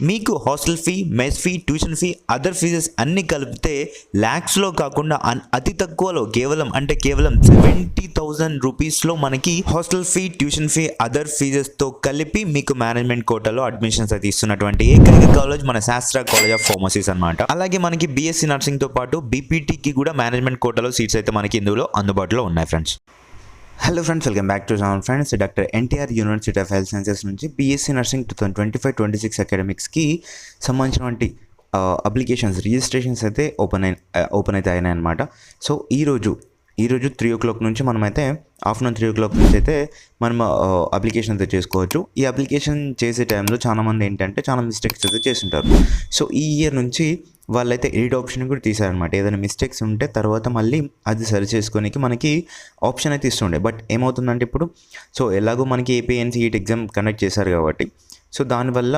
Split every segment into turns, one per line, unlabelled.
మీకు hostel fee mess fee tuition fee other fees అన్ని కలిపితే ల్యాక్స్లో కాకుండా అన్- అతి తక్కువలో కేవలం అంటే కేవలం సెవెంటీ థౌజండ్ రూపీస్లో మనకి hostel fee tuition fee other ఫీజెస్తో కలిపి మీకు మేనేజ్మెంట్ కోటాలో అడ్మిషన్స్ అయితే ఇస్తున్నటువంటి ఏకైక కాలేజ్ మన శాస్త్ర కాలేజ్ ఆఫ్ ఫార్మసీస్ అనమాట అలాగే మనకి బీఎస్సీ నర్సింగ్తో పాటు బీపీటీకి కూడా మేనేజ్మెంట్ కోటాలో సీట్స్ అయితే మనకి ఇందులో అందుబాటులో ఉన్నాయి friends hello friends welcome back to seven friends doctor NTR university of health sciences నుంచి BSc nursing two thousand twenty five twenty six అకాడమిక్స్కి సంబంధించినటువంటి అప్లికేషన్స్ రిజిస్ట్రేషన్స్ అయితే ఓపెన్ అయి ఓపెన్ అయితే అయినాయి అనమాట సో ఈరోజు ఈరోజు త్రీ ఓ క్లాక్ నుంచి మనమైతే ఆఫ్టర్నూన్ త్రీ ఓ క్లాక్ నుంచి అయితే మనం అప్లికేషన్ అయితే చేసుకోవచ్చు. ఈ అప్లికేషన్ చేసే టైంలో చాలామంది ఏంటంటే చాలా మిస్టేక్స్ అయితే చేస్తుంటారు. సో ఈ ఇయర్ నుంచి వాళ్ళైతే ఎడిట్ ఆప్షన్ కూడా తీసారనమాట ఏదైనా మిస్టేక్స్ ఉంటే తర్వాత మళ్ళీ అది సరి చేసుకోనికి మనకి ఆప్షన్ అయితే ఇస్తుండే. బట్ ఏమవుతుందంటే ఇప్పుడు సో ఎలాగో మనకి ఏపీఎన్సీ ఈట్ ఎగ్జామ్ కండక్ట్ చేశారు కాబట్టి సో దానివల్ల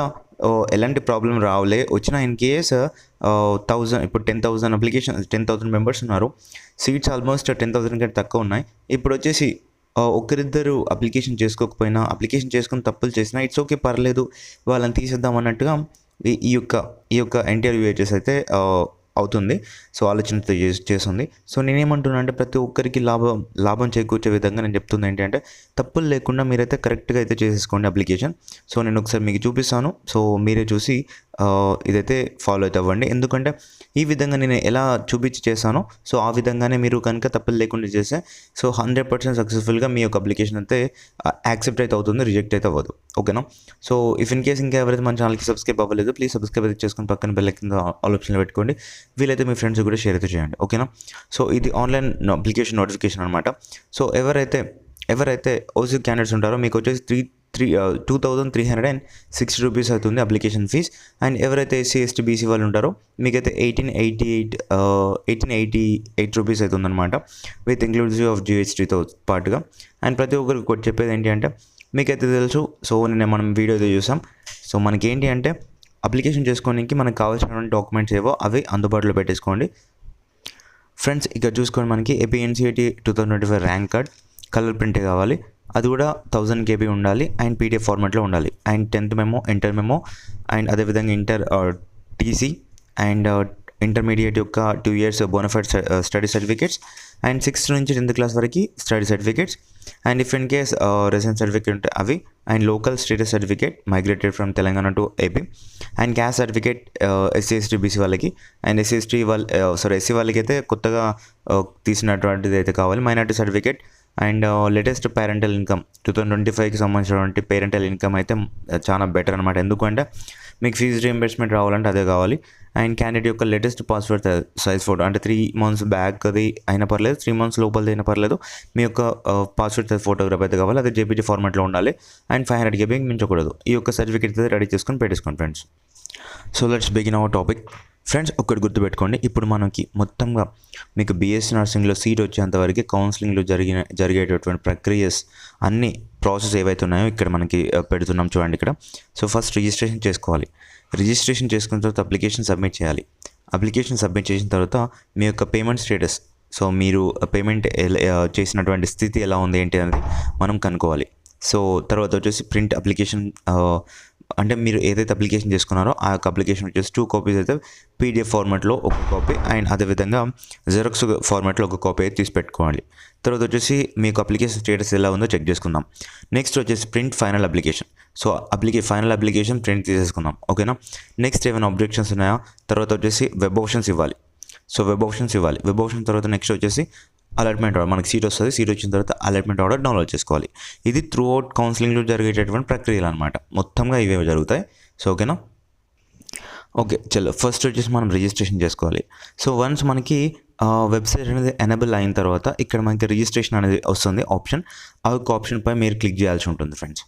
ఎలాంటి ప్రాబ్లం రావులే. వచ్చిన ఇన్ కేస్ థౌజండ్ ఇప్పుడు ten thousand application ten thousand members ఉన్నారు. సీట్స్ ఆల్మోస్ట్ టెన్ థౌసండ్ కంటే తక్కువ ఉన్నాయి. ఇప్పుడు వచ్చేసి ఒకరిద్దరు అప్లికేషన్ చేసుకోకపోయినా అప్లికేషన్ చేసుకుని తప్పులు చేసినా ఇట్స్ ఓకే పర్లేదు వాళ్ళని తీసేద్దాం అన్నట్టుగా ఈ యొక్క ఈ యొక్క ఎన్టీఆర్ యూహెచ్ఎస్ అయితే అవుతుంది. సో ఆలోచనతో చేస్తుంది. సో నేనేమంటున్నా అంటే ప్రతి ఒక్కరికి లాభం లాభం చేకూర్చే విధంగా నేను చెప్తుంది ఏంటంటే తప్పులు లేకుండా మీరైతే కరెక్ట్గా అయితే చేసేసుకోండి అప్లికేషన్. సో నేను ఒకసారి మీకు చూపిస్తాను. సో మీరే చూసి ఇదైతే ఫాలో అయితే అవ్వండి. ఎందుకంటే ఈ విధంగా నేను ఎలా చూపించి చేశానో సో ఆ విధంగానే మీరు కనుక తప్పులు లేకుండా చేస్తే సో హండ్రెడ్ పర్సెంట్ సక్సెస్ఫుల్గా మీ యొక్క అప్లికేషన్ అయితే యాక్సెప్ట్ అయితే అవుతుంది రిజెక్ట్ అయితే అవ్వదు. ఓకేనా సో ఇఫ్ ఇన్ కేస్ ఇంకా ఎవరైతే మన ఛానల్కి సబ్స్క్రైబ్ అవ్వలేదు ప్లీజ్ సబ్స్క్రైబ్ అయితే చేసుకుని పక్కన బెల్ కింద ఆల్ ఆప్షన్లో పెట్టుకోండి. వీలైతే మీ ఫ్రెండ్స్ కూడా షేర్ అయితే చేయండి. ఓకేనా సో ఇది ఆన్లైన్ అప్లికేషన్ నోటిఫికేషన్ అనమాట సో ఎవరైతే ఎవరైతే ఓసీ క్యాండిడేట్స్ ఉంటారో మీకు వచ్చేసి three three two thousand three hundred and sixty rupees అవుతుంది అప్లికేషన్ ఫీజ్ అండ్ ఎవరైతే ఎస్సీ ఎస్టీ బీసీ వాళ్ళు ఉంటారో మీకైతే eighteen eighty eight eighteen eighty eight rupees అవుతుందన్నమాట విత్ ఇంక్లూజివ్ ఆఫ్ జిఎస్టీతో పాటుగా. అండ్ ప్రతి ఒక్కరికి ఒకటి చెప్పేది ఏంటి అంటే మీకైతే తెలుసు సో నిన్న మనం వీడియో అయితే చూసాం. సో మనకి ఏంటి అంటే అప్లికేషన్ చేసుకోవడానికి మనకు కావాల్సినటువంటి డాక్యుమెంట్స్ ఏవో అవి అందుబాటులో పెట్టేసుకోండి. ఫ్రెండ్స్ ఇక్కడ చూసుకోండి మనకి APNCIT two thousand twenty five rank card colour print కావాలి. అది కూడా థౌజండ్ కేబీ ఉండాలి అండ్ పీడిఎఫ్ ఫార్మాట్లో ఉండాలి. And tenth memo inter memo and అదేవిధంగా ఇంటర్ టీసీ అండ్ ఇంటర్మీడియట్ యొక్క two years bonafide study certificates and sixth నుంచి టెన్త్ క్లాస్ వరకు study certificates and if in case resident certificate ఉంటే అవి and local status certificate migrated from Telangana to AP and caste certificate SC ST BC వాళ్ళకి and SC ST వాళ్ళ sorry SC వాళ్ళకి అయితే కొత్తగా తీసినటువంటిది అయితే కావాలి minority certificate and latest parental income two thousand twenty ఫైవ్కి సంబంధించినటువంటి పేరెంటల్ ఇన్కమ్ అయితే చాలా బెటర్ అనమాట ఎందుకంటే మీకు ఫీజు రీఎంబర్స్మెంట్ రావాలంటే అదే కావాలి. అండ్ క్యాండిడేట్ యొక్క లేటెస్ట్ పాస్వర్డ్ సైజ్ ఫోటో అంటే త్రీ మంత్స్ బ్యాక్ అది అయినా పర్లేదు త్రీ మంత్స్ లోపలది అయినా పర్లేదు మీ యొక్క పాస్వర్డ్ సైజ్ ఫోటోగ్రాఫ్ అయితే కావాలి. అది జేపీజీ ఫార్మాట్లో ఉండాలి. అండ్ ఫైవ్ హండ్రెడ్ కేబీ మించకూడదు. ఈ యొక్క సర్టిఫికేట్ అయితే రెడీ చేసుకొని పెట్టేసుకోండి friends so let's begin our topic friends ఒక్కటి గుర్తుపెట్టుకోండి. ఇప్పుడు మనకి మొత్తంగా మీకు బీఎస్సీ నర్సింగ్లో సీట్ వచ్చేంతవరకు కౌన్సిలింగ్లో జరిగిన జరిగేటటువంటి ప్రక్రియస్ అన్ని ప్రాసెస్ ఏవైతే ఉన్నాయో ఇక్కడ మనకి పెడుతున్నాం చూడండి ఇక్కడ. సో ఫస్ట్ రిజిస్ట్రేషన్ చేసుకోవాలి. రిజిస్ట్రేషన్ చేసుకున్న తర్వాత అప్లికేషన్ సబ్మిట్ చేయాలి. అప్లికేషన్ సబ్మిట్ చేసిన తర్వాత మీ యొక్క పేమెంట్ స్టేటస్ సో మీరు పేమెంట్ చేసినటువంటి స్థితి ఎలా ఉంది ఏంటి అనేది మనం కనుక్కోవాలి. సో తర్వాత వచ్చేసి ప్రింట్ అప్లికేషన్ అంటే మీరు ఏదైతే అప్లికేషన్ చేసుకున్నారో ఆ యొక్క అప్లికేషన్ వచ్చేసి టూ కాపీస్ అయితే పీడిఎఫ్ ఫార్మాట్లో ఒక కాపీ అండ్ అదేవిధంగా జెరాక్స్ ఫార్మాట్లో ఒక కాపీ అయితే తీసి పెట్టుకోవాలి. తర్వాత వచ్చేసి మీకు అప్లికేషన్ స్టేటస్ ఎలా ఉందో చెక్ చేసుకుందాం. నెక్స్ట్ వచ్చేసి print final application so అప్లికే final application print తీసేసుకుందాం. ఓకేనా నెక్స్ట్ ఏమైనా అబ్జెక్షన్స్ ఉన్నాయా? తర్వాత వచ్చేసి వెబ్ ఆప్షన్స్ ఇవ్వాలి. సో వెబ్ ఆప్షన్స్ ఇవ్వాలి. వెబ్ ఆప్షన్ తర్వాత నెక్స్ట్ వచ్చేసి అలర్ట్మెంట్ ఆర్డర్ మనకి సీట్ వస్తుంది. సీట్ వచ్చిన తర్వాత అలర్ట్మెంట్ ఆర్డర్ డౌన్లోడ్ చేసుకోవాలి. ఇది త్రూ అవుట్ కౌన్సిలింగ్లో జరిగేటటువంటి ప్రక్రియలు అనమాట మొత్తంగా ఇవే జరుగుతాయి. సో ఓకేనా ఓకే చలో ఫస్ట్ వచ్చేసి మనం రిజిస్ట్రేషన్ చేసుకోవాలి. సో వన్స్ మనకి వెబ్సైట్ అనేది ఎనబుల్ అయిన తర్వాత ఇక్కడ మనకి రిజిస్ట్రేషన్ అనేది వస్తుంది ఆప్షన్ ఆ యొక్క ఆప్షన్పై మీరు క్లిక్ చేయాల్సి ఉంటుంది ఫ్రెండ్స్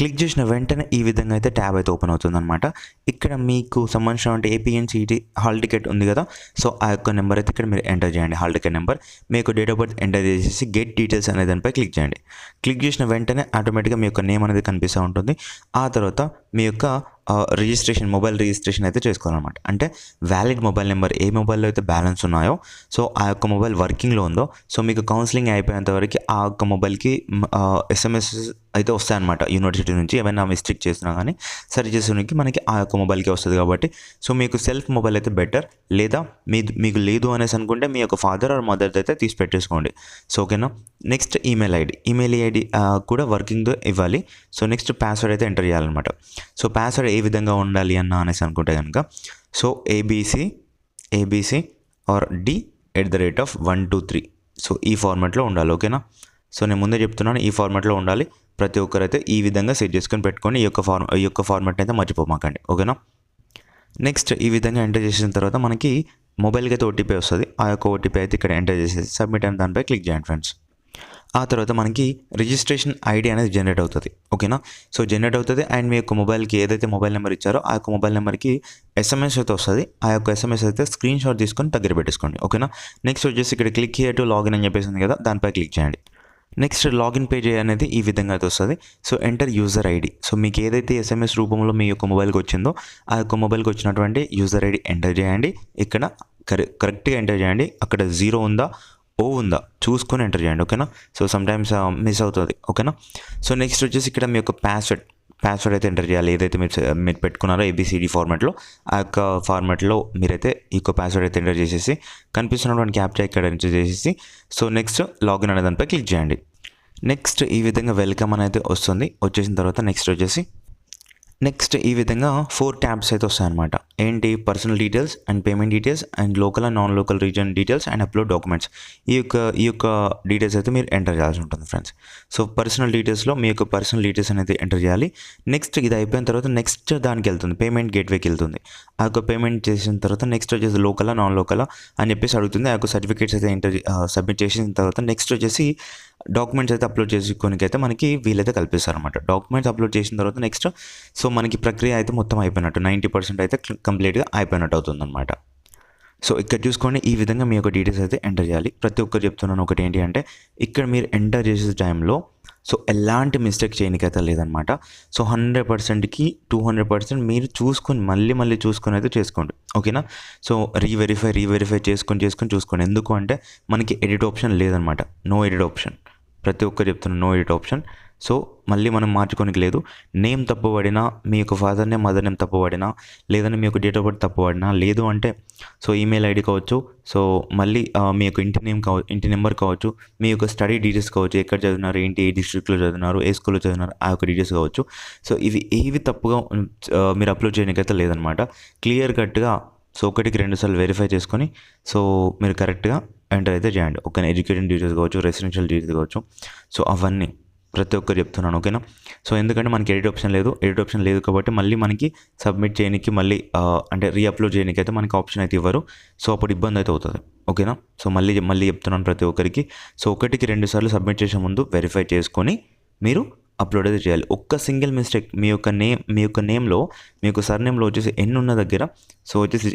క్లిక్ చేసిన వెంటనే ఈ విధంగా అయితే ట్యాబ్ అయితే ఓపెన్ అవుతుంది అనమాట ఇక్కడ మీకు సంబంధించిన ఏపీఎన్సీటీ హాల్ టికెట్ ఉంది కదా సో ఆ యొక్క నెంబర్ అయితే ఇక్కడ మీరు ఎంటర్ చేయండి హాల్ టికెట్ నెంబర్. మీకు డేట్ ఆఫ్ బర్త్ ఎంటర్ చేసేసి గెట్ డీటెయిల్స్ అనే దానిపై క్లిక్ చేయండి. క్లిక్ చేసిన వెంటనే ఆటోమేటిక్గా మీ యొక్క నేమ్ అనేది కనిపిస్తూ ఉంటుంది. ఆ తర్వాత మీ యొక్క రిజిస్ట్రేషన్ మొబైల్ రిజిస్ట్రేషన్ అయితే చేసుకోవాలన్నమాట. అంటే వ్యాలిడ్ మొబైల్ నెంబర్ ఏ మొబైల్లో అయితే బ్యాలెన్స్ ఉన్నాయో సో ఆ యొక్క మొబైల్ వర్కింగ్లో ఉందో సో మీకు కౌన్సిలింగ్ అయిపోయేంత వరకు ఆ యొక్క మొబైల్కి ఎస్ఎంఎస్ అయితే వస్తాయన్నమాట. యూనివర్సిటీ నుంచి ఏమైనా మిస్టేక్ చేసినా కానీ సరి చేసేందుకు మనకి ఆ యొక్క మొబైల్కి వస్తుంది కాబట్టి సో మీకు సెల్ఫ్ మొబైల్ అయితే బెటర్ లేదా మీ మీకు లేదు అనేసి అనుకుంటే మీ యొక్క ఫాదర్ ఆర్ మదర్ అయితే తీసి పెట్టేసుకోండి. సో ఓకేనా next email ID email ID కూడా వర్కింగ్ ఇవ్వాలి. సో నెక్స్ట్ పాస్వర్డ్ అయితే ఎంటర్ చేయాలన్నమాట. సో పాస్వర్డ్ ఏ విధంగా ఉండాలి అన్న అనేసి అనుకుంటే కనుక so ABC ABC R D at the rate of one two three so ఈ ఫార్మాట్లో ఉండాలి ఓకేనా సో నేను ముందే చెప్తున్నాను ఈ ఫార్మాట్లో ఉండాలి. ప్రతి ఒక్కరైతే ఈ విధంగా సెట్ చేసుకొని పెట్టుకొని ఈ యొక్క ఫార్మ ఈ యొక్క ఫార్మాట్ని అయితే మర్చిపోమాకండి ఓకేనా నెక్స్ట్ ఈ విధంగా ఎంటర్ చేసిన తర్వాత మనకి మొబైల్కి అయితే ఓటీపీ వస్తుంది. ఆ యొక్క ఓటీపీ అయితే ఇక్కడ ఎంటర్ చేసేసి సబ్మిట్ అని దానిపై క్లిక్ చేయండి ఫ్రెండ్స్ ఆ తర్వాత మనకి రిజిస్ట్రేషన్ ఐడి అనేది జనరేట్ అవుతుంది. ఓకేనా? సో జనరేట్ అవుతుంది అండ్ మీ యొక్క మొబైల్కి ఏదైతే మొబైల్ నెంబర్ ఇచ్చారో ఆ యొక్క మొబైల్ నెంబర్కి ఎస్ఎంఎస్ అయితే వస్తుంది. ఆ యొక్క ఎస్ఎంఎస్ అయితే స్క్రీన్ షాట్ తీసుకొని దగ్గర పెట్టేసుకోండి. ఓకేనా? నెక్స్ట్ వచ్చేసి ఇక్కడ క్లిక్ హియర్ టు లాగిన్ అని చెప్పేసి ఉంది కదా దానిపై క్లిక్ చేయండి. నెక్స్ట్ లాగిన్ పేజ్ అనేది ఈ విధంగా అయితే వస్తుంది. So enter user ID. So మీకు ఏదైతే ఎస్ఎంఎస్ రూపంలో మీ యొక్క మొబైల్కి వచ్చిందో ఆ యొక్క మొబైల్కి వచ్చినటువంటి యూజర్ ఐడి ఎంటర్ చేయండి. ఇక్కడ కరెక్ట్గా ఎంటర్ చేయండి. అక్కడ జీరో ఉందా? ఓ ఉందా చూసుకొని ఎంటర్ చేయండి ఓకేనా? సో సమ్టైమ్స్ మిస్ అవుతుంది ఓకేనా? సో నెక్స్ట్ వచ్చేసి ఇక్కడ మీ యొక్క పాస్వర్డ్ పాస్వర్డ్ అయితే ఎంటర్ చేయాలి. ఏదైతే మీరు మీరు పెట్టుకున్నారో ఏబిసిడి ఫార్మాట్లో ఆ యొక్క ఫార్మాట్లో మీరైతే ఈ యొక్క పాస్వర్డ్ అయితే ఎంటర్ చేసేసి కనిపిస్తున్నటువంటి క్యాప్చర్ ఇక్కడ ఎంటర్ చేసేసి సో నెక్స్ట్ లాగిన్ అనే దానిపై క్లిక్ చేయండి. నెక్స్ట్ ఈ విధంగా వెల్కమ్ అనేది వస్తుంది. వచ్చేసిన తర్వాత నెక్స్ట్ వచ్చేసి నెక్స్ట్ ఈ విధంగా ఫోర్ ట్యాబ్స్ అయితే వస్తాయన్నమాట. ఏంటి? Personal details and payment details and local and non local region details and upload documents. ఈ యొక్క ఈ యొక్క డీటెయిల్స్ అయితే మీరు ఎంటర్ చేయాల్సి ఉంటుంది ఫ్రెండ్స్. సో పర్సనల్ డీటెయిల్స్లో మీ యొక్క పర్సనల్ డీటెయిల్స్ అనేది ఎంటర్ చేయాలి. నెక్స్ట్ ఇది అయిపోయిన తర్వాత నెక్స్ట్ దానికి వెళ్తుంది. పేమెంట్ గేట్వేకి వెళ్తుంది. ఆ యొక్క పేమెంట్ చేసిన తర్వాత నెక్స్ట్ వచ్చేసి లోకలా నాన్ లోకలా అని చెప్పేసి అడుగుతుంది. ఆ యొక్క సర్టిఫికేట్స్ అయితే ఎంటర్ సబ్మిట్ చేసిన తర్వాత నెక్స్ట్ వచ్చేసి డాక్యుమెంట్స్ అయితే అప్లోడ్ చేసుకోనికి అయితే మనకి వీలైతే కల్పిస్తారు అనమాట డాక్యుమెంట్స్ అప్లోడ్ చేసిన తర్వాత నెక్స్ట్ సో మనకి ప్రక్రియ అయితే మొత్తం అయిపోయినట్టు నైంటీ పర్సెంట్ అయితే కంప్లీట్గా అయిపోయినట్టు అవుతుంది అనమాట సో ఇక్కడ చూసుకోండి ఈ విధంగా మీ యొక్క డీటెయిల్స్ అయితే ఎంటర్ చేయాలి. ప్రతి ఒక్కరు చెప్తున్నాను ఒకటి ఏంటి అంటే ఇక్కడ మీరు ఎంటర్ చేసే టైంలో సో ఎలాంటి మిస్టేక్ చేయనికైతే లేదనమాట సో హండ్రెడ్ పర్సెంట్కి టూ హండ్రెడ్ పర్సెంట్ మీరు చూసుకొని మళ్ళీ మళ్ళీ చూసుకొని అయితే చేసుకోండి. ఓకేనా? సో రీవెరిఫై రీవెరిఫై చేసుకొని చేసుకొని చూసుకోండి. ఎందుకు అంటే మనకి ఎడిట్ ఆప్షన్ లేదనమాట నో ఎడిట్ ఆప్షన్. ప్రతి ఒక్కరు చెప్తున్న నో ఎడిట్ ఆప్షన్ సో మళ్ళీ మనం మార్చుకోనికి లేదు. నేమ్ తప్పుపడినా మీ యొక్క ఫాదర్ నేమ్ మదర్ నేమ్ తప్పుపడినా లేదంటే మీ యొక్క డేట్ ఆఫ్ బర్త్ తప్పుపడినా లేదు అంటే సో ఈమెయిల్ ఐడి కావచ్చు. సో మళ్ళీ మీ యొక్క ఇంటి నేమ్ కావచ్చు ఇంటి నెంబర్ కావచ్చు. మీ యొక్క స్టడీ డీటెయిల్స్ కావచ్చు. ఎక్కడ చదివినారు ఏంటి ఏ డిస్ట్రిక్ట్లో చదివినారు ఏ స్కూల్లో చదివినారు ఆ యొక్క డీటెయిల్స్ కావచ్చు. సో ఇవి ఏవి తప్పుగా మీరు అప్లోడ్ చేయడానికైతే లేదనమాట. క్లియర్ కట్గా సో ఒకటికి రెండు సార్లు వెరిఫై చేసుకొని సో మీరు కరెక్ట్గా ఎంటర్ అయితే చేయండి ఓకేనా ఎడ్యుకేషన్ డీటెయిల్స్ కావచ్చు రెసిడెన్షియల్ డీటెయిల్స్ కావచ్చు. సో అవన్నీ ప్రతి ఒక్కరు చెప్తున్నాను ఓకేనా సో ఎందుకంటే మనకి ఎడిట్ ఆప్షన్ లేదు. ఎడిట్ ఆప్షన్ లేదు కాబట్టి మళ్ళీ మనకి సబ్మిట్ చేయడానికి మళ్ళీ అంటే రీఅప్లోడ్ చేయడానికి అయితే మనకి ఆప్షన్ అయితే ఇవ్వరు. సో అప్పుడు ఇబ్బంది అయితే అవుతుంది ఓకేనా సో మళ్ళీ మళ్ళీ చెప్తున్నాను ప్రతి ఒక్కరికి. సో ఒకటికి రెండు సార్లు సబ్మిట్ చేసే ముందు వెరిఫై చేసుకొని మీరు అప్లోడ్ అయితే చేయాలి. ఒక్క సింగిల్ మిస్టేక్ మీ యొక్క నేమ్ మీ యొక్క నేమ్లో మీ యొక్క సర్ నేమ్లో వచ్చేసి ఎన్ ఉన్న దగ్గర సో వచ్చేసి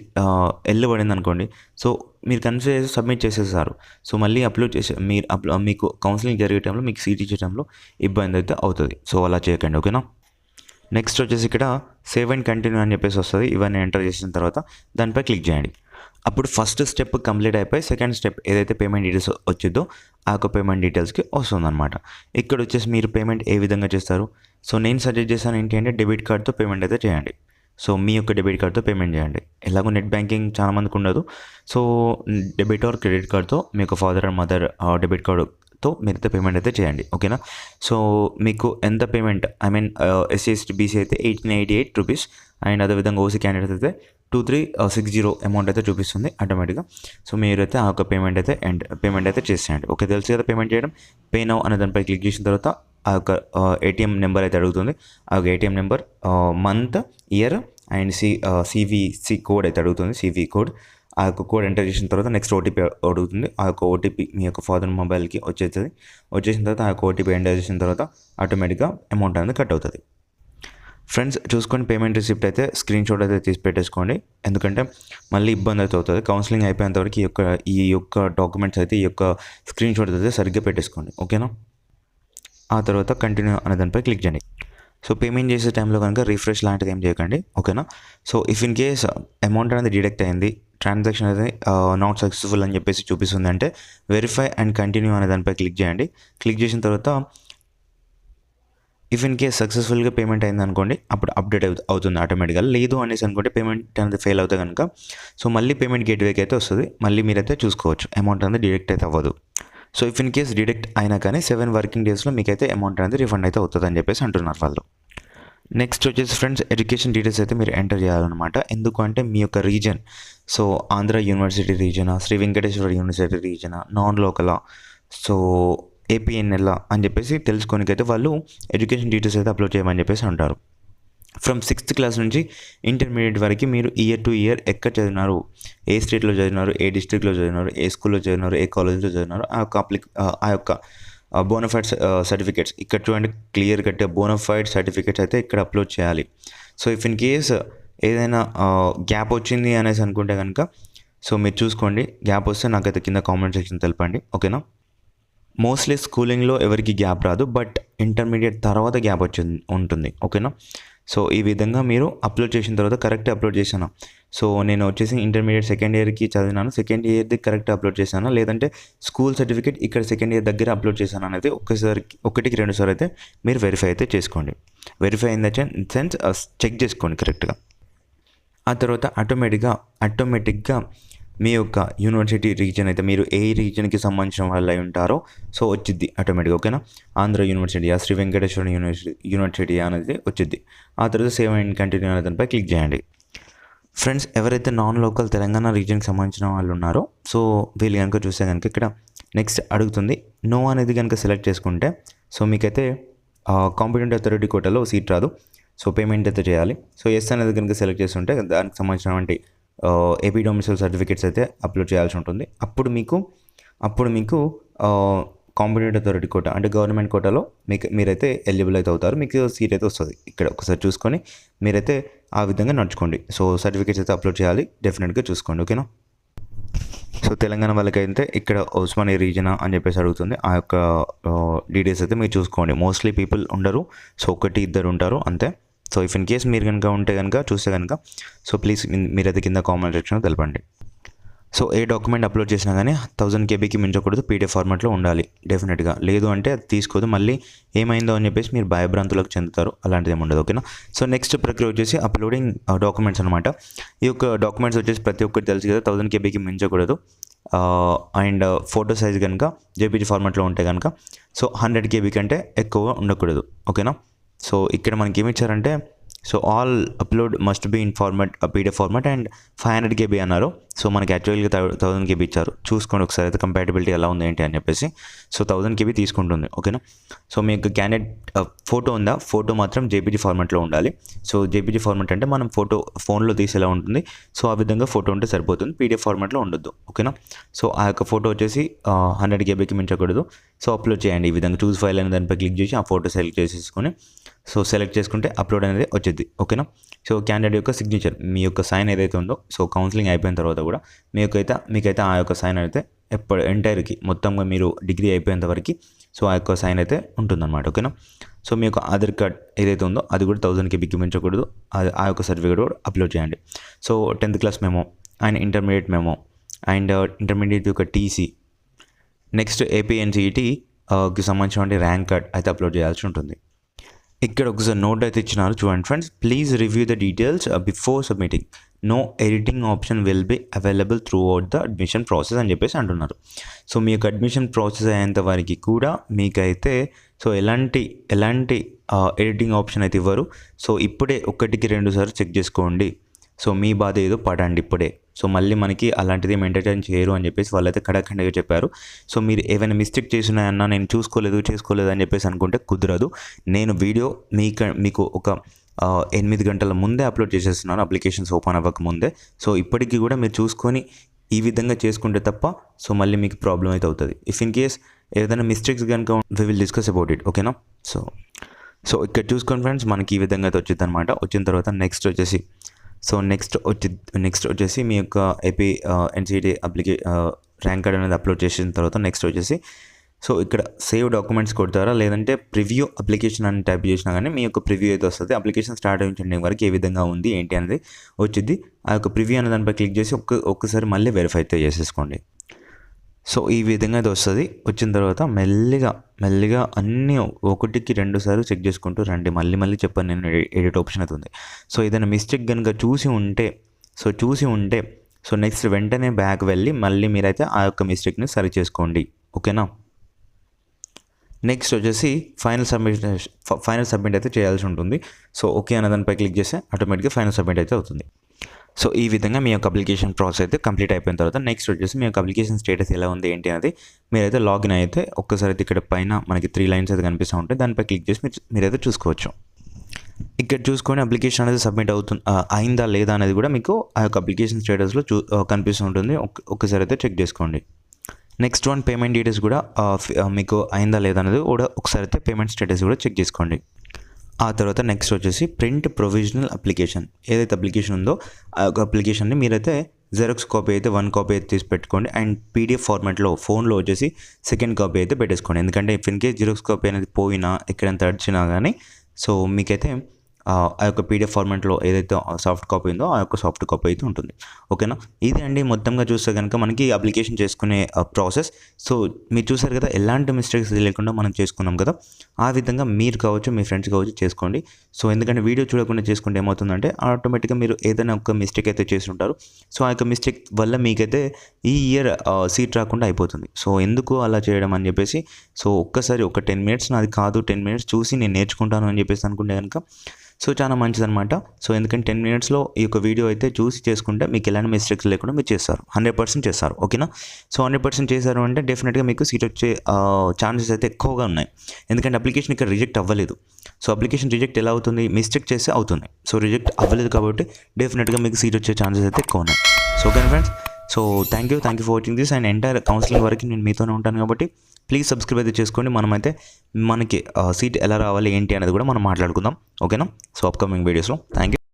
ఎల్ పడింది అనుకోండి. సో మీరు కన్సిడర్ చేసి సబ్మిట్ చేసేసారు. సో మళ్ళీ అప్లోడ్ చేసే మీరు అప్లో మీకు కౌన్సిలింగ్ జరిగే టైంలో మీకు సీట్ ఇచ్చే టైంలో ఇబ్బంది అయితే అవుతుంది. సో అలా చేయకండి ఓకేనా? నెక్స్ట్ వచ్చేసి ఇక్కడ సేవ్ అండ్ కంటిన్యూ అని చెప్పేసి వస్తుంది. ఇవన్నీ ఎంటర్ చేసిన తర్వాత దానిపై క్లిక్ చేయండి. అప్పుడు ఫస్ట్ స్టెప్ కంప్లీట్ అయిపోయి సెకండ్ స్టెప్ ఏదైతే పేమెంట్ డీటెయిల్స్ వచ్చిందో ఆ యొక్క పేమెంట్ డీటెయిల్స్కి వస్తుందన్నమాట. ఇక్కడ వచ్చేసి మీరు పేమెంట్ ఏ విధంగా చేస్తారు? సో నేను సజెస్ట్ చేశాను ఏంటి అంటే డెబిట్ కార్డ్తో పేమెంట్ అయితే చేయండి. సో మీ యొక్క డెబిట్ కార్డ్తో పేమెంట్ చేయండి. ఎలాగో నెట్ బ్యాంకింగ్ చాలా మందికి ఉండదు. సో డెబిట్ ఆర్ క్రెడిట్ కార్డ్తో మీ యొక్క ఫాదర్ అండ్ మదర్ డెబిట్ కార్డుతో మీరైతే పేమెంట్ అయితే చేయండి. ఓకేనా సో మీకు ఎంత payment I mean SC ST BC అయితే eighteen eighty eight rupees and అదేవిధంగా ఓసీ క్యాండిడేట్ అయితే two three six zero amount అయితే చూపిస్తుంది ఆటోమేటిక్గా సో మీరైతే ఆ యొక్క పేమెంట్ అయితే ఎండ్ పేమెంట్ అయితే చేసేయండి. ఓకే తెలుసు కదా పేమెంట్ చేయడం? పే నౌ అనే దానిపై క్లిక్ చేసిన తర్వాత ఆ యొక్క ఏటీఎం నెంబర్ అయితే అడుగుతుంది. ఆ యొక్క ATM number month year and C CVC code అయితే అడుగుతుంది. సివి కోడ్ ఆ యొక్క కోడ్ ఎంటర్ చేసిన తర్వాత నెక్స్ట్ ఓటీపీ అడుగుతుంది. ఆ యొక్క ఓటీపీ మీ యొక్క ఫాదర్ మొబైల్కి వచ్చేస్తుంది. వచ్చేసిన తర్వాత ఆ యొక్క ఓటీపీ ఎంటర్ చేసిన తర్వాత ఆటోమేటిక్గా అమౌంట్ అనేది కట్ అవుతుంది. ఫ్రెండ్స్ చూసుకొని పేమెంట్ రిసిప్ట్ అయితే స్క్రీన్ షాట్ అయితే తీసి పెట్టేసుకోండి. ఎందుకంటే మళ్ళీ ఇబ్బంది అయితే అవుతుంది. కౌన్సిలింగ్ అయిపోయేంతవరకు ఈ యొక్క ఈ యొక్క డాక్యుమెంట్స్ అయితే ఈ యొక్క స్క్రీన్ షాట్ అయితే సరిగ్గా పెట్టేసుకోండి. ఓకేనా? ఆ తర్వాత కంటిన్యూ అనే దానిపై క్లిక్ చేయండి. సో పేమెంట్ చేసే టైంలో కనుక రిఫ్రెష్ లాంటిది ఏం చేయకండి. ఓకేనా? So if in case amount అనేది డిడక్ట్ అయింది ట్రాన్సాక్షన్ అనేది నాట్ సక్సెస్ఫుల్ అని చెప్పేసి చూపిస్తుంది అంటే వెరిఫై అండ్ కంటిన్యూ అనే దానిపై క్లిక్ చేయండి. క్లిక్ చేసిన తర్వాత ఇఫ్ ఇన్ కేస్ సక్సెస్ఫుల్గా పేమెంట్ అయింది అనుకోండి అప్పుడు అప్డేట్ అవుతుంది ఆటోమేటిక్గా లేదు అనేసి అనుకుంటే పేమెంట్ అనేది ఫెయిల్ అవుతుంది కనుక సో మళ్ళీ పేమెంట్ గేట్వేకి అయితే వస్తుంది. మళ్ళీ మీరైతే చూసుకోవచ్చు. అమౌంట్ అనేది డిడక్ట్ అయితే అవ్వదు. So if in case deduct అయినా కానీ సెవెన్ వర్కింగ్ డేస్లో మీకైతే అమౌంట్ అనేది రిఫండ్ అయితే అవుతుంది అని చెప్పేసి అంటున్నారు వాళ్ళు. నెక్స్ట్ వచ్చేసి ఫ్రెండ్స్ ఎడ్యుకేషన్ డీటెయిల్స్ అయితే మీరు ఎంటర్ చేయాలన్నమాట. ఎందుకు అంటే మీ యొక్క రీజన్ సో ఆంధ్ర యూనివర్సిటీ రీజనా శ్రీ వెంకటేశ్వర యూనివర్సిటీ రీజనా నాన్ లోకలా సో ఏపీఎన్ఎల్ అని చెప్పేసి తెలుసుకోనికైతే వాళ్ళు ఎడ్యుకేషన్ డీటెయిల్స్ అయితే అప్లోడ్ చేయమని చెప్పేసి అంటారు. ఫ్రమ్ సిక్స్త్ క్లాస్ నుంచి ఇంటర్మీడియట్ వరకు మీరు ఇయర్ టు ఇయర్ ఎక్కడ చదివినారు? ఏ స్టేట్లో చదివినారు? ఏ డిస్ట్రిక్ట్లో చదివినారు? ఏ స్కూల్లో చదివినారు? ఏ కాలేజ్లో చదివినారు? ఆ యొక్క అప్లిక్ ఆ యొక్క బోనఫైడ్ సర్టిఫికేట్స్ ఇక్కడ చూడండి క్లియర్ కట్టే బోనఫైడ్ సర్టిఫికేట్స్ అయితే ఇక్కడ అప్లోడ్ చేయాలి. సో ఇఫ్ ఇన్ కేస్ ఏదైనా గ్యాప్ వచ్చింది అనేసి అనుకుంటే కనుక సో మీరు చూసుకోండి. గ్యాప్ వస్తే నాకైతే కింద కామెంట్ సెక్షన్ తెలపండి. ఓకేనా? మోస్ట్లీ స్కూలింగ్లో ఎవరికి గ్యాప్ రాదు బట్ ఇంటర్మీడియట్ తర్వాత గ్యాప్ వచ్చింది ఉంటుంది. ఓకేనా సో ఈ విధంగా మీరు అప్లోడ్ చేసిన తర్వాత కరెక్ట్ అప్లోడ్ చేశాను? సో నేను వచ్చేసి ఇంటర్మీడియట్ సెకండ్ ఇయర్కి చదివినాను. సెకండ్ ఇయర్ది కరెక్ట్ అప్లోడ్ చేశాను? లేదంటే స్కూల్ సర్టిఫికేట్ ఇక్కడ సెకండ్ ఇయర్ దగ్గర అప్లోడ్ చేశాను అనేది ఒకసారి ఒకటికి రెండు సార్లు అయితే మీరు వెరిఫై అయితే చేసుకోండి. వెరిఫై అయిన ద సెన్స్ చెక్ చేసుకోండి కరెక్ట్గా ఆ తర్వాత ఆటోమేటిక్గా ఆటోమేటిక్గా మీ యొక్క యూనివర్సిటీ రీజన్ అయితే మీరు ఏ రీజన్కి సంబంధించిన వాళ్ళు అయి ఉంటారో సో వచ్చిద్ది ఆటోమేటిక్గా ఓకేనా? Andhra university Sri Venkateswara university university అనేది వచ్చిద్ది. ఆ తర్వాత సేవ్ అండ్ కంటిన్యూ అనే దానిపై క్లిక్ చేయండి. ఫ్రెండ్స్ ఎవరైతే నాన్ లోకల్ తెలంగాణ రీజన్కి సంబంధించిన వాళ్ళు ఉన్నారో సో వీళ్ళు కనుక చూస్తే కనుక ఇక్కడ నెక్స్ట్ అడుగుతుంది నో అనేది కనుక సెలెక్ట్ చేసుకుంటే సో మీకైతే కాంపిటెంట్ అథారిటీ కోటాలో సీట్ రాదు. సో పేమెంట్ అయితే చేయాలి. సో ఎస్ అనేది కనుక సెలెక్ట్ చేస్తుంటే దానికి సంబంధించినటువంటి ఏపీ డొమిసైల్ సర్టిఫికేట్స్ అయితే అప్లోడ్ చేయాల్సి ఉంటుంది. అప్పుడు మీకు అప్పుడు మీకు కాంపిటేటివ్ అథారిటీ కోట అంటే గవర్నమెంట్ కోటాలో మీకు మీరైతే ఎలిజిబుల్ అయితే అవుతారు. మీకు సీట్ అయితే వస్తుంది. ఇక్కడ ఒకసారి చూసుకొని మీరైతే ఆ విధంగా నడుచుకోండి. సో సర్టిఫికేట్స్ అయితే అప్లోడ్ చేయాలి. డెఫినెట్గా చూసుకోండి. ఓకేనా? సో తెలంగాణ వాళ్ళకైతే ఇక్కడ ఉస్మానియా రీజన్ అని చెప్పేసి అడుగుతుంది. ఆ యొక్క డీటెయిల్స్ అయితే మీరు చూసుకోండి. మోస్ట్లీ పీపుల్ ఉండరు. సో ఒకటి ఇద్దరు ఉంటారు. అంతే. సో ఇఫ్ ఇన్ కేస్ మీరు కనుక ఉంటే కనుక చూస్తే కనుక సో ప్లీజ్ మీరైతే కింద కామెంట్ సెక్షన్లో తెలపండి. సో ఏ డాక్యుమెంట్ అప్లోడ్ చేసినా కానీ థౌసండ్ కేబీకి మించకూడదు పీడిఎఫ్ ఫార్మాట్లో ఉండాలి డెఫినెట్గా లేదు అంటే అది తీసుకోదు మళ్ళీ ఏమైందో అని చెప్పేసి మీరు భయభ్రాంతులకు చెందుతారు అలాంటిది ఏమి ఉండదు ఓకేనా సో నెక్స్ట్ ప్రక్రియ వచ్చేసి అప్లోడింగ్ డాక్యుమెంట్స్ అనమాట ఈ యొక్క డాక్యుమెంట్స్ వచ్చేసి ప్రతి ఒక్కటి తెలుసు కదా థౌసండ్ కేబీకి మించకూడదు. అండ్ ఫోటో సైజ్ కనుక జేపీజీ ఫార్మాట్లో ఉంటే కనుక సో హండ్రెడ్ కేబీ కంటే ఎక్కువ ఉండకూడదు ఓకేనా సో ఇక్కడ మనకి ఏమి ఇచ్చారంటే so all upload must be in format PDF format and five hundred KB అన్నారు. సో మనకి యాక్చువల్గా థౌసండ్ కేబీ ఇచ్చారు. చూసుకోండి ఒకసారి అయితే కంపాటబిలిటీ ఎలా ఉంది ఏంటి అని చెప్పేసి. సో థౌసండ్ కేబీ తీసుకుంటుంది ఓకేనా? సో మీకు క్యాండిడేట్ ఫోటో ఉందా? ఫోటో మాత్రం జేపీజీ ఫార్మాట్లో ఉండాలి. సో జేపీజీ ఫార్మాట్ అంటే మనం ఫోటో ఫోన్లో తీసేలా ఉంటుంది? సో ఆ విధంగా ఫోటో ఉంటే సరిపోతుంది. పీడిఎఫ్ ఫార్మాట్లో ఉండొద్దు ఓకేనా? సో ఆ యొక్క ఫోటో వచ్చేసి హండ్రెడ్ కేబీకి మించకూడదు. సో అప్లోడ్ చేయండి. ఈ విధంగా చూస్ ఫైల్ అనే దానిపై క్లిక్ చేసి ఆ ఫోటో సెలెక్ట్ చేసేసుకొని సో సెలెక్ట్ చేసుకుంటే అప్లోడ్ అనేది వచ్చేది ఓకేనా? సో క్యాండిడేట్ యొక్క సిగ్నేచర్ మీ యొక్క సైన్ ఏదైతే ఉందో సో కౌన్సిలింగ్ అయిపోయిన తర్వాత కూడా మీకైతే అయితే మీకైతే ఆ యొక్క సైన్ అయితే ఎప్పుడు ఎంటైర్కి మొత్తంగా మీరు డిగ్రీ అయిపోయేంత వరకు సో ఆ యొక్క సైన్ అయితే ఉంటుందన్నమాట ఓకేనా సో మీ యొక్క ఆధార్ కార్డ్ ఏదైతే ఉందో అది కూడా థౌజండ్కి బిగ్గిమించకూడదు అది ఆ యొక్క సర్టిఫికేట్ కూడా అప్లోడ్ చేయండి. So tenth class memo and intermediate memo and intermediate యొక్క టీసీ నెక్స్ట్ ఏపీఎన్సీఈటీకి సంబంధించినటువంటి ర్యాంక్ కార్డ్ అయితే అప్లోడ్ చేయాల్సి ఉంటుంది. ఇక్కడ ఒకసారి నోట్ అయితే ఇచ్చినారు చూడండి friends please review the details before submitting no editing option will be available throughout the admission process అని చెప్పేసి అంటున్నారు. సో మీ యొక్క అడ్మిషన్ ప్రాసెస్ అయ్యేంత వరకు కూడా మీకైతే సో ఎలాంటి ఎలాంటి uh, ఎడిటింగ్ ఆప్షన్ అయితే ఇవ్వరు. సో ఇప్పుడే ఒకటికి రెండు సార్లు చెక్ చేసుకోండి. సో మీ బాధ ఏదో పడండి ఇప్పుడే. సో మళ్ళీ మనకి అలాంటిది మెయింటైన్ చేయరు అని చెప్పేసి వాళ్ళైతే కడఖండగా చెప్పారు. సో మీరు ఏమైనా మిస్టేక్ చేసినాయన్నా నేను చూసుకోలేదు చేసుకోలేదు అని చెప్పేసి అనుకుంటే కుదరదు. నేను వీడియో మీకు మీకు ఒక ఎనిమిది గంటల ముందే అప్లోడ్ చేసేస్తున్నాను. అప్లికేషన్స్ ఓపెన్ అవ్వక ముందే. సో ఇప్పటికీ కూడా మీరు చూసుకొని ఈ విధంగా చేసుకుంటే తప్ప సో మళ్ళీ మీకు ప్రాబ్లం అయితే అవుతుంది. ఇఫ్ ఇన్ కేస్ ఏదైనా మిస్టేక్స్ కనుక we will discuss about it ఓకేనా సో సో ఇక్కడ చూసుకోండి ఫ్రెండ్స్ మనకి ఈ విధంగా అయితే వచ్చింది అనమాట వచ్చిన తర్వాత నెక్స్ట్ వచ్చేసి సో నెక్స్ట్ వచ్చి నెక్స్ట్ వచ్చేసి మీ యొక్క AP NCT applica rank card అనేది అప్లోడ్ చేసిన తర్వాత నెక్స్ట్ వచ్చేసి సో ఇక్కడ సేవ్ డాక్యుమెంట్స్ కొడతారా? లేదంటే ప్రివ్యూ అప్లికేషన్ అని టైప్ చేసినా కానీ మీ యొక్క ప్రివ్యూ అయితే వస్తుంది? అప్లికేషన్ స్టార్ట్ అయించండి వరకు ఏ విధంగా ఉంది ఏంటి అనేది వచ్చింది. ఆ యొక్క ప్రివ్యూ అనే దానిపై క్లిక్ చేసి ఒక్క ఒక్కసారి మళ్ళీ వెరిఫై అయితే చేసేసుకోండి. సో ఈ విధంగా అయితే వస్తుంది. వచ్చిన తర్వాత మెల్లిగా మెల్లిగా అన్నీ ఒకటికి రెండు సార్లు చెక్ చేసుకుంటూ రండి. మళ్ళీ మళ్ళీ చెప్పాను నేను ఎడిట్ ఆప్షన్ అయితే ఉంది. సో ఏదైనా మిస్టేక్ కనుక చూసి ఉంటే సో చూసి ఉంటే సో నెక్స్ట్ వెంటనే బ్యాక్ వెళ్ళి మళ్ళీ మీరైతే ఆ యొక్క మిస్టేక్ని సరి చేసుకోండి. ఓకేనా? నెక్స్ట్ వచ్చేసి ఫైనల్ సబ్మిట్ ఫైనల్ సబ్మిట్ అయితే చేయాల్సి ఉంటుంది. సో ఓకే అన్న దానిపై క్లిక్ చేస్తే ఆటోమేటిక్గా ఫైనల్ సబ్మిట్ అయితే అవుతుంది. సో ఈ విధంగా మీ యొక్క అప్లికేషన్ ప్రాసెస్ అయితే కంప్లీట్ అయిపోయిన తర్వాత నెక్స్ట్ వచ్చేసి మీ యొక్క అప్లికేషన్ స్టేటస్ ఎలా ఉంది ఏంటి అనేది మీరైతే లాగిన్ అయితే ఒక్కసారి అయితే ఇక్కడ పైన మనకి త్రీ లైన్స్ అయితే కనిపిస్తూ ఉంటాయి. దానిపై క్లిక్ చేసి మీరు మీరైతే చూసుకోవచ్చు. ఇక్కడ చూసుకొని అప్లికేషన్ అనేది సబ్మిట్ అవుతుంది అయిందా లేదా అనేది కూడా మీకు ఆ యొక్క అప్లికేషన్ స్టేటస్లో చూ కనిపిస్తూ ఉంటుంది. ఒక్కసారి అయితే చెక్ చేసుకోండి. నెక్స్ట్ వన్ పేమెంట్ డీటెయిల్స్ కూడా మీకు అయిందా లేదా అనేది కూడా ఒకసారి అయితే పేమెంట్ స్టేటస్ కూడా చెక్ చేసుకోండి. ఆ తర్వాత నెక్స్ట్ వచ్చేసి ప్రింట్ ప్రొవిజనల్ అప్లికేషన్ ఏదైతే అప్లికేషన్ ఉందో ఆ యొక్క అప్లికేషన్ని మీరైతే జెరాక్స్ కాపీ అయితే వన్ కాపీ అయితే తీసి పెట్టుకోండి. అండ్ పీడిఎఫ్ ఫార్మాట్లో ఫోన్లో వచ్చేసి సెకండ్ కాపీ అయితే పెట్టేసుకోండి. ఎందుకంటే if in case xerox copy అనేది పోయినా ఎక్కడైనా తడిచినా కానీ సో మీకైతే ఆ యొక్క పీడిఎఫ్ ఫార్మాట్లో ఏదైతే సాఫ్ట్ కాపీ ఉందో ఆ యొక్క సాఫ్ట్ కాపీ అయితే ఉంటుంది. ఓకేనా ఇది అండి మొత్తంగా చూస్తే కనుక మనకి అప్లికేషన్ చేసుకునే ప్రాసెస్ సో మీరు చూసారు కదా ఎలాంటి మిస్టేక్స్ లేకుండా మనం చేసుకున్నాం కదా ఆ విధంగా మీరు కావచ్చు మీ ఫ్రెండ్స్ కావచ్చు చేసుకోండి. సో ఎందుకంటే వీడియో చూడకుండా చేసుకుంటే ఏమవుతుందంటే ఆటోమేటిక్గా మీరు ఏదైనా ఒక మిస్టేక్ అయితే చేసి ఉంటారు సో ఆ యొక్క మిస్టేక్ వల్ల మీకైతే ఈ ఇయర్ సీట్ రాకుండా అయిపోతుంది. సో ఎందుకు అలా చేయడం అని చెప్పేసి సో ఒక్కసారి ఒక టెన్ మినిట్స్ నాది కాదు టెన్ మినిట్స్ చూసి నేను నేర్చుకుంటాను అని చెప్పేసి అనుకుంటే కనుక సో చాలా మంచిదనమాట సో ఎందుకంటే టెన్ మినిట్స్లో ఈ యొక్క వీడియో అయితే చూసి చేసుకుంటే మీకు ఎలాంటి మిస్టేక్స్ లేకుండా మీరు చేస్తారు. హండ్రెడ్ పర్సెంట్ చేస్తారు. ఓకేనా? సో హండ్రెడ్ పర్సెంట్ చేశారు అంటే డెఫినెట్గా మీకు సీట్ వచ్చే ఛాన్సెస్ అయితే ఎక్కువగా ఉన్నాయి. ఎందుకంటే అప్లికేషన్ ఇక్కడ రిజెక్ట్ అవ్వలేదు. సో అప్లికేషన్ రిజెక్ట్ ఎలా అవుతుంది? మిస్టేక్ చేస్తే అవుతుంది సో రిజెక్ట్ అవ్వలేదు కాబట్టి డెఫినెట్గా మీకు సీట్ వచ్చే ఛాన్సెస్ అయితే ఎక్కువ ఉన్నాయి. So okay friends? So thank you thank you for watching this and entire counselling వరకు నేను మీతోనే ఉంటాను కాబట్టి ప్లీజ్ సబ్స్క్రైబ్ అయితే చేసుకోండి. మనమైతే మనకి సీట్ ఎలా రావాలి ఏంటి అనేది కూడా మనం మాట్లాడుకుందాం. ఓకేనా సో అప్కమింగ్ వీడియోస్లో థ్యాంక్ యూ